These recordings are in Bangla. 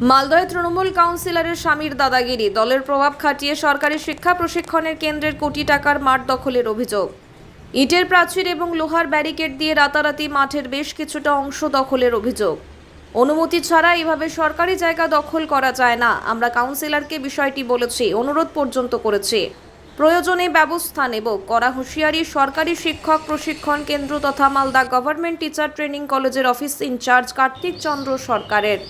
মালদহে তৃণমূল কাউন্সিলরের স্বামীর দাদাগিরি। দলের প্রভাব খাটিয়ে সরকারি শিক্ষা প্রশিক্ষণের কেন্দ্রের কোটি টাকার মাঠ দখলের অভিযোগ। ইটের প্রাচীর এবং লোহার ব্যারিকেড দিয়ে রাতারাতি মাঠের বেশ কিছুটা অংশ দখলের অভিযোগ। অনুমতি ছাড়া এভাবে সরকারি জায়গা দখল করা যায় না। আমরা কাউন্সিলরকে বিষয়টি বলেছি, অনুরোধ পর্যন্ত করেছি। প্রয়োজনে ব্যবস্থা নেব। করা হুঁশিয়ারি, সরকারি শিক্ষক প্রশিক্ষণ কেন্দ্র তথা মালদা গভর্নমেন্ট টিচার ট্রেনিং কলেজের office in charge Kartik Chandra সরকারের।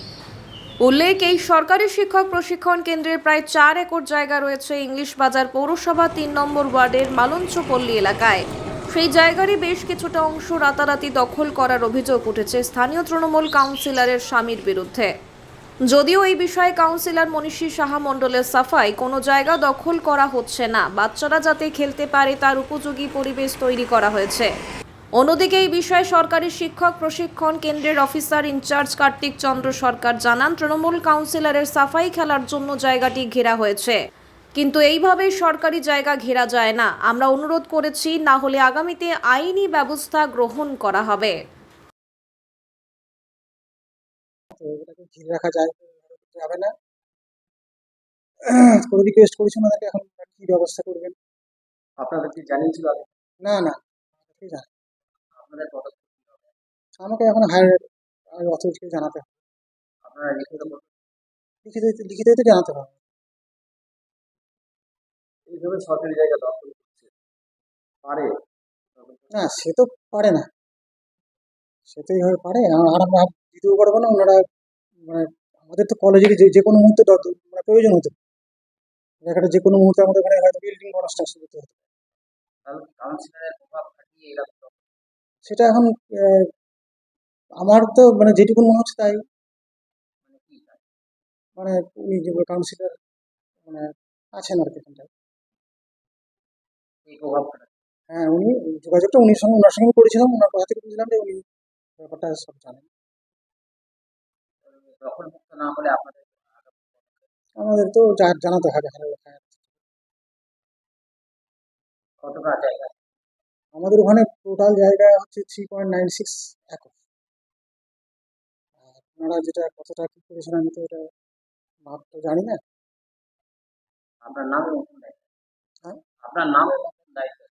উল্লেখ, এই সরকারি শিক্ষক প্রশিক্ষণ কেন্দ্রের প্রায় চার একর জায়গা রয়েছে ইংলিশ বাজার পৌরসভা তিন নম্বর ওয়ার্ডের মালঞ্চপল্লী এলাকায়। সেই জায়গারই বেশ কিছুটা অংশ রাতারাতি দখল করার অভিযোগ উঠেছে স্থানীয় তৃণমূল কাউন্সিলরের স্বামীর বিরুদ্ধে। যদিও এই বিষয়ে কাউন্সিলর মনীষী সাহা মণ্ডলের সাফাই, কোনো জায়গা দখল করা হচ্ছে না। বাচ্চারা যাতে খেলতে পারে তার উপযোগী পরিবেশ তৈরি করা হয়েছে। অন্যদিকে এই বিষয়ে সরকারি শিক্ষক প্রশিক্ষণ কেন্দ্রের officer in charge Kartik Chandra Sarkar জানান তৃণমূল কাউন্সিলরের সাফাই খেলার জন্য জায়গাটি ঘেরা হয়েছে। কিন্তু এইভাবে সরকারি জায়গা ঘেরা যায় না। আমরা অনুরোধ করেছি না হলে আগামীতে আইনি ব্যবস্থা গ্রহণ করা হবে। ঘিরে রাখা যায় যাবে না। রিকোয়েস্ট করেছি ওনাদেরকে এখন কি ব্যবস্থা করবেন? আপনাদের কি জানিয়েছিল আগে? না না ঠিক আছে। আপনাদের পদক্ষেপ কি হবে? আমাকে এখন হায়ার অথরিটিকে জানাতে হবে। আপনারা লিখিত। লিখিত লিখিত তো জানাতে হবে। এইভাবে সরকারি জায়গা দখল করছে। পারে? না সে তো পারে না। সে তো এইভাবে পারে। আর আর আমরা দিতেও পারব না। ওনারা মানে আমাদের তো কলেজের যে যে কোনো মুহূর্তে মানে প্রয়োজন হতো জায়গাটা যে কোনো মুহূর্তে আমাদের ওখানে হয়তো বিল্ডিং কনস্ট্রাকশন করতে হতো কাউন্সিলরের প্রভাব খাটিয়ে এরা সেটা এখন আমার তো মানে যেটুকু মনে হচ্ছে তাই। মানে উনি যে কাউন্সিলর মানে আছেন আর কি এখানটায়। হ্যাঁ উনি যোগাযোগটা উনির সঙ্গে ওনার সঙ্গে করেছিলাম ওনার কথা থেকে বুঝলাম যে উনি ব্যাপারটা সব জানেন। আমাদের তো জানাতে হবে হ্যাঁ হ্যাঁ। কতটা জায়গা? আমাদের ওখানে টোটাল জায়গা হচ্ছে three point nine six acre আর ওনারা যেটা কতটা কি করেছেন আমি তো এটা মাপ তো জানি না। আপনার নাম হ্যাঁ? আপনার নাম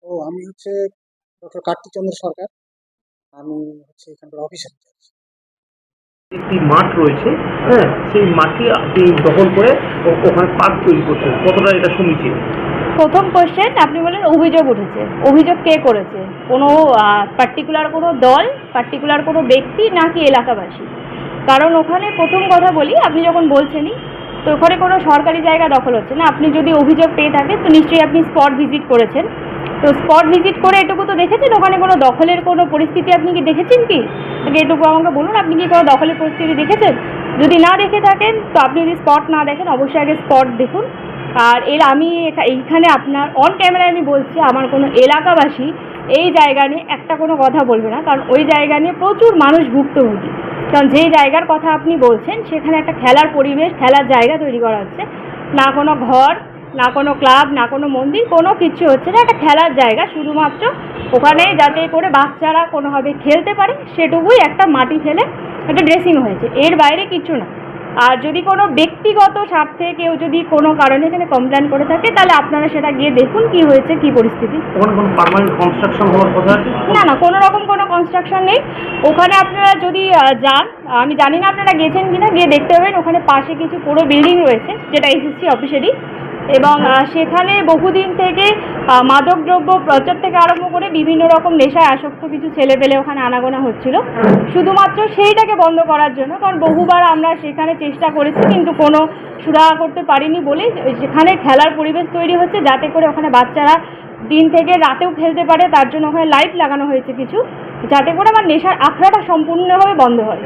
ও আমি হচ্ছে ডক্টর কার্তিক চন্দ্র সরকার। আমি হচ্ছে এখানকার অফিসার একটি মাঠ রয়েছে হ্যাঁ সেই মাঠটি আপনি দখল করে ওখানে পার্ক তৈরি করছেন। কতটা এটা সমীচীন? প্রথম কোশ্চেন আপনি বলেন অভিযোগ উঠেছে। অভিযোগ কে করেছে? কোনো পার্টিকুলার কোনো দল পার্টিকুলার কোনো ব্যক্তি নাকি এলাকাবাসী? কারণ ওখানে প্রথম কথা বলি, আপনি যখন বলছেনই, তো ওখানে কোনো সরকারি জায়গা দখল হচ্ছে না। আপনি যদি অভিযোগ পেয়ে থাকেন, তো নিশ্চয়ই আপনি স্পট ভিজিট করেছেন। তো স্পট ভিজিট করে এটুকু তো দেখেছেন, ওখানে কোনো দখলের কোনো পরিস্থিতি আপনি কি দেখেছেন কি? এটুকু আমাকে বলুন, আপনি কি কোনো দখলের পরিস্থিতি দেখেছেন? যদি না দেখে থাকেন, তো আপনি যদি স্পট না দেখেন, অবশ্যই আগে স্পট দেখুন। আর এর আমি এইখানে আপনার অন ক্যামেরায় আমি বলছি, আমার কোনো এলাকাবাসী এই জায়গা নিয়ে একটা কোনো কথা বলবে না, কারণ ওই জায়গা নিয়ে প্রচুর মানুষ ভুক্তভোগী। কারণ যেই জায়গার কথা আপনি বলছেন, সেখানে একটা খেলার পরিবেশ, খেলার জায়গা তৈরি করা হচ্ছে। না কোনো ঘর, না কোনো ক্লাব, না কোনো মন্দির, কোনো কিছু হচ্ছে না, একটা খেলার জায়গা শুধুমাত্র ওখানে যাতে করে বাচ্চারা কোনোভাবে খেলতে পারে, সেটুকুই একটা মাটি ফেলে একটা ড্রেসিং হয়েছে। এর বাইরে কিছু না। আর যদি কোনো ব্যক্তিগত স্বার্থে কেউ যদি কোনো কারণে এখানে কমপ্লেন করে থাকে তাহলে আপনারা সেটা গিয়ে দেখুন কি হয়েছে কি পরিস্থিতি। না না কোনো রকম কোনো কনস্ট্রাকশন নেই। ওখানে আপনারা যদি যান আমি জানি না আপনারা গেছেন কিনা গিয়ে দেখতে পাবেন ওখানে পাশে কিছু পুরো বিল্ডিং রয়েছে যেটা এসএসসি অফিসেরই এবং সেখানে বহুদিন থেকে মাদকদ্রব্য প্রচার থেকে আরম্ভ করে বিভিন্ন রকম নেশায় আসক্ত কিছু ছেলেপেলে ওখানে আনাগোনা হচ্ছিল। শুধুমাত্র সেইটাকে বন্ধ করার জন্য, কারণ বহুবার আমরা সেখানে চেষ্টা করেছি, কিন্তু কোনো সুরাহা করতে পারিনি বলেই সেখানে খেলার পরিবেশ তৈরি হচ্ছে, যাতে করে ওখানে বাচ্চারা দিন থেকে রাতেও খেলতে পারে, তার জন্য ওখানে লাইট লাগানো হয়েছে কিছু, যাতে করে আমার নেশার আখড়াটা সম্পূর্ণভাবে বন্ধ হয়।